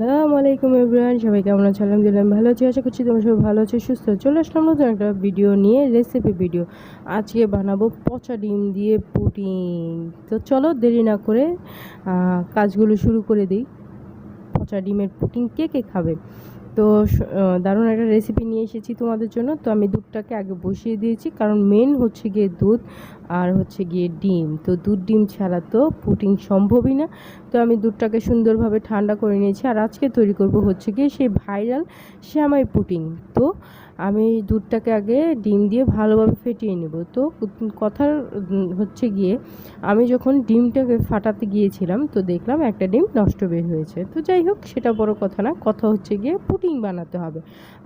আসসালামু আলাইকুম এভরিওয়ান, সবাই কেমন আছো? আলহামদুলিল্লাহ ভালো আছি, আশা করছি তোমরা সবাই ভালো আছো, সুস্থ। চলে আসলাম নতুন একটা ভিডিও নিয়ে রেসিপি ভিডিও আজকে বানাবো পচা ডিম দিয়ে পুটিং তো চলো দেরি না করে কাজগুলো শুরু করে দিই। পচা ডিমের পুটিং কে কে খাবে? তো দারুণ একটা রেসিপি নিয়ে এসেছি তোমাদের জন্য। তো আমি দুধটাকে আগে বসিয়ে দিয়েছি, কারণ মেন হচ্ছে গিয়ে দুধ আর হচ্ছে গিয়ে ডিম। তো দুধ ডিম ছাড়া তো পুটিং সম্ভবই না। তো আমি দুধটাকে সুন্দরভাবে ঠান্ডা করে নিয়েছি। আর আজকে তৈরি করব হচ্ছে গিয়ে সেই ভাইরাল শ্যামাই পুটিং। তো আমি দুধটাকে আগে ডিম দিয়ে ভালোভাবে ফেটিয়ে নেব। তো কথার হচ্ছে গিয়ে, আমি যখন ডিমটাকে ফাটাতে গিয়েছিলাম, তো দেখলাম একটা ডিম নষ্ট বের হয়েছে। তো যাই হোক, সেটা বড় কথা না, কথা হচ্ছে গিয়ে পুটিং বানাতে হবে।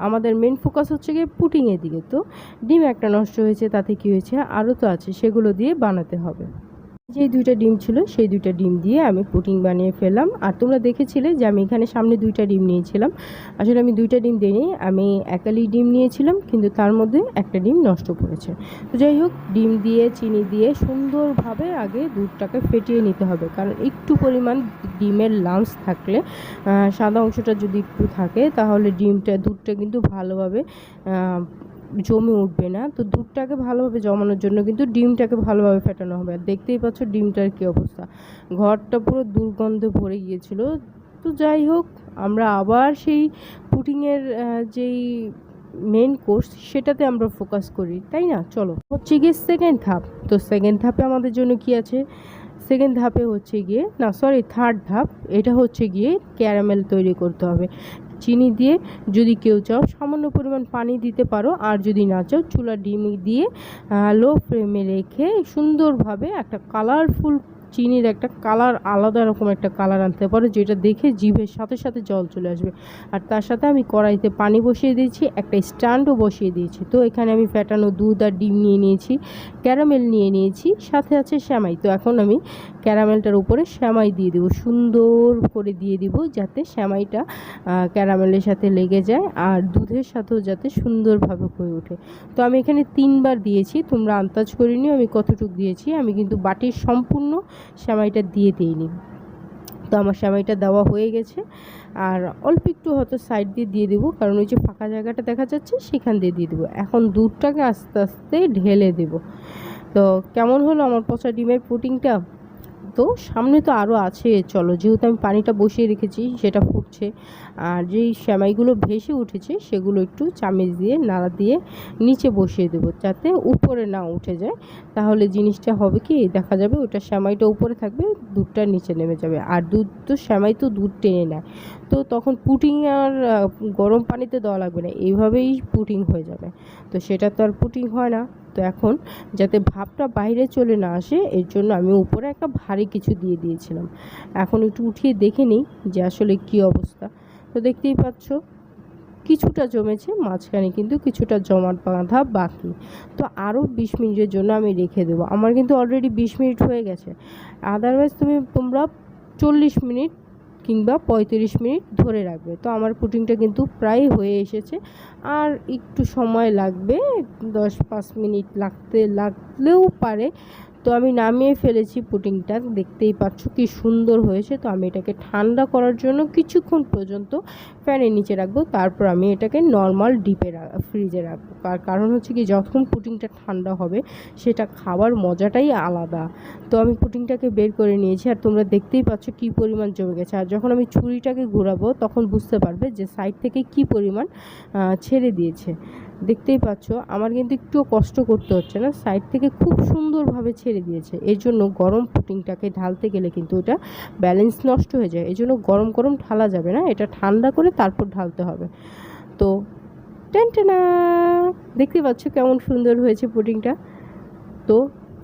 আমাদের মেন ফোকাস হচ্ছে গিয়ে পুটিংয়ের দিকে। তো ডিম একটা নষ্ট হয়েছে, তাতে কি হয়েছে? আরও তো আছে, সেগুলো দিয়ে বানাতে হবে। যে দুইটা ডিম ছিল, সেই দুইটা ডিম দিয়ে আমি পুডিং বানিয়ে ফেললাম। আর তোমরা দেখেছিলে যে আমি এখানে সামনে দুইটা ডিম নিয়েছিলাম। আসলে আমি দুইটা ডিম দিইনি, আমি একালি ডিম নিয়েছিলাম, কিন্তু তার মধ্যে একটা ডিম নষ্ট করেছে। তো যাই হোক, ডিম দিয়ে, চিনি দিয়ে সুন্দরভাবে আগে দুধটাকে ফেটিয়ে নিতে হবে। কারণ একটু পরিমাণ ডিমের লাঞ্চ থাকলে সাদা অংশটা যদি একটু থাকে, তাহলে ডিমটা, দুধটা কিন্তু ভালোভাবে জমে উঠবে না। তো দুধটাকে ভালোভাবে জমানোর জন্য কিন্তু ডিমটাকে ভালোভাবে ফেটানো হবে। আর দেখতেই পাচ্ছ ডিমটার কী অবস্থা। ঘরটা পুরো দুর্গন্ধে ভরে গিয়েছিল। তো যাই হোক, আমরা আবার সেই পুটিংয়ের যেই মেন কোর্স সেটাতে আমরা ফোকাস করি, তাই না? চলো। হচ্ছে গিয়ে সেকেন্ড ধাপ। তো সেকেন্ড ধাপে আমাদের জন্য কি আছে? সেকেন্ড ধাপে হচ্ছে গিয়ে, না সরি থার্ড ধাপ। এটা হচ্ছে গিয়ে ক্যারামেল তৈরি করতে হবে। চিনি দিয়ে যদি কেউ চাও সামান্য পরিমাণ পানি দিতে পারো, আর যদি না চাও চুলা ডিম দিয়ে লো ফ্লেমে রেখে সুন্দরভাবে একটা কালারফুল চিনির একটা কালার, আলাদা রকম একটা কালার আনতে পারো, যেটা দেখে জিভের সাথে সাথে জল চলে আসবে। আর তার সাথে আমি কড়াইতে পানি বসিয়ে দিয়েছি, একটা স্ট্যান্ডও বসিয়ে দিয়েছি। তো এখানে আমি ফ্যাটানো দুধ আর ডিম নিয়ে নিয়েছি, ক্যারামেল নিয়ে নিয়েছি, সাথে আছে শ্যামাই। তো এখন আমি ক্যারামেলটার উপরে শ্যামাই দিয়ে দেবো, সুন্দর করে দিয়ে দিব, যাতে শ্যামাইটা ক্যারামেলের সাথে লেগে যায় আর দুধের সাথেও যাতে সুন্দরভাবে হয়ে ওঠে। তো আমি এখানে তিনবার দিয়েছি, তোমরা আন্দাজ করে নিও আমি কতটুকু দিয়েছি। আমি কিন্তু বাটির সম্পূর্ণ শ্যামাইটা দিয়ে দিইনি। তো আমার শ্যামাইটা দেওয়া হয়ে গেছে। আর অল্প একটু হয়তো সাইড দিয়ে দিয়ে দেবো, কারণ ওই যে ফাঁকা জায়গাটা দেখা যাচ্ছে, সেখান দিয়ে দিয়ে দেবো। এখন দুধটাকে আস্তে আস্তে ঢেলে দেবো। তো কেমন হলো আমার পচা ডিমের পুটিংটা তো সামনে তো আরও আছে, চলো যেহেতু আমি পানিটা বসিয়ে রেখেছি সেটা ফুটছে। আর যেই সেমাইগুলো ভেসে উঠেছে সেগুলো একটু চামচ দিয়ে, নাড়া দিয়ে নিচে বসিয়ে দেবো যাতে উপরে না উঠে যায়। তাহলে জিনিসটা হবে কি, দেখা যাবে ওটা সেমাইটা উপরে থাকবে, দুধটা নিচে নেমে যাবে। আর দুধ তো সেমাই তো দুধ টেনে নেয়। তো তখন পুটিং আর গরম পানিতে দেওয়া লাগবে না, এইভাবেই পুটিং হয়ে যাবে। তো সেটা তো আর পুটিং হয় না। তো এখন যাতে ভাপটা বাইরে চলে না আসে, এর জন্য আমি উপরে একটা ভারী কিছু দিয়ে দিয়েছিলাম। এখন একটু উঠিয়ে দেখে নিই যে আসলে কি অবস্থা। তো দেখতেই পাচ্ছ, কিছুটা জমেছে, মাঝখানে কিন্তু কিছুটা জমাট বাঁধা বাকি। তো আরও বিশ মিনিটের জন্য আমি রেখে দেবো। আমার কিন্তু অলরেডি বিশ মিনিট হয়ে গেছে। আদারওয়াইজ তুমি তোমরা চল্লিশ মিনিট কিংবা পঁয়ত্রিশ মিনিট ধরে রাখবে। তো আমার পুটিংটা কিন্তু প্রায় হয়ে এসেছে। আর একটু সময় লাগবে, দশ পাঁচ মিনিট লাগতে, লাগলেও পারে। তো আমি নামিয়ে ফেলেছি পুটিংটা দেখতেই পাচ্ছ কি সুন্দর হয়েছে। তো আমি এটাকে ঠান্ডা করার জন্য কিছুক্ষণ পর্যন্ত ফ্যানের নিচে রাখব, তারপর আমি এটাকে নর্মাল ডিপে ফ্রিজে রাখব। তার কারণ হচ্ছে কি যখন পুটিংটা ঠান্ডা হবে, সেটা খাবার মজাটাই আলাদা। তো আমি পুটিংটাকে বের করে নিয়েছি, আর তোমরা দেখতেই পাচ্ছ কি পরিমাণ জমে গেছে। আর যখন আমি ছুরিটাকে ঘোরাবো, তখন বুঝতে পারবে যে সাইড থেকে কি পরিমাণ ছেড়ে দিয়েছে। দেখতেই পাচ্ছ, আমার কিন্তু একটুও কষ্ট করতে হচ্ছে না। সাইড থেকে খুব সুন্দরভাবে ছেড়ে দিয়েছে। এর জন্য গরম পুটিংটাকে ঢালতে গেলে কিন্তু ওটা ব্যালেন্স নষ্ট হয়ে যায়। এই জন্য গরম গরম ঢালা যাবে না, এটা ঠান্ডা করে তারপর ঢালতে হবে। তো টেনটেনা দেখতে পাচ্ছ কেমন সুন্দর হয়েছে পুডিংটা তো,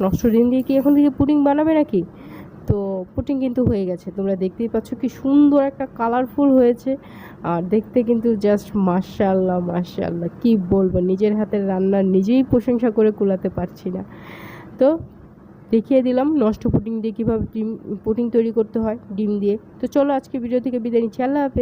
নষ্ট দিন দিয়ে কি এখন থেকে পুডিং বানাবে নাকি? পুটিং কিন্তু হয়ে গেছে। তোমরা দেখতেই পাচ্ছ কি সুন্দর একটা কালারফুল হয়েছে। আর দেখতে কিন্তু জাস্ট মার্শাল্লাহ মার্শাল্লাহ কি বলব, নিজের হাতের রান্নার নিজেই প্রশংসা করে কুলাতে পারছি না। তো দেখিয়ে দিলাম নষ্ট পুটিং দিয়ে কীভাবে ডিম, পুটিং তৈরি করতে হয়, ডিম দিয়ে। তো চলো আজকে ভিডিও থেকে বিদায় নিচ্ছি। আল্লাহ হাফেজ।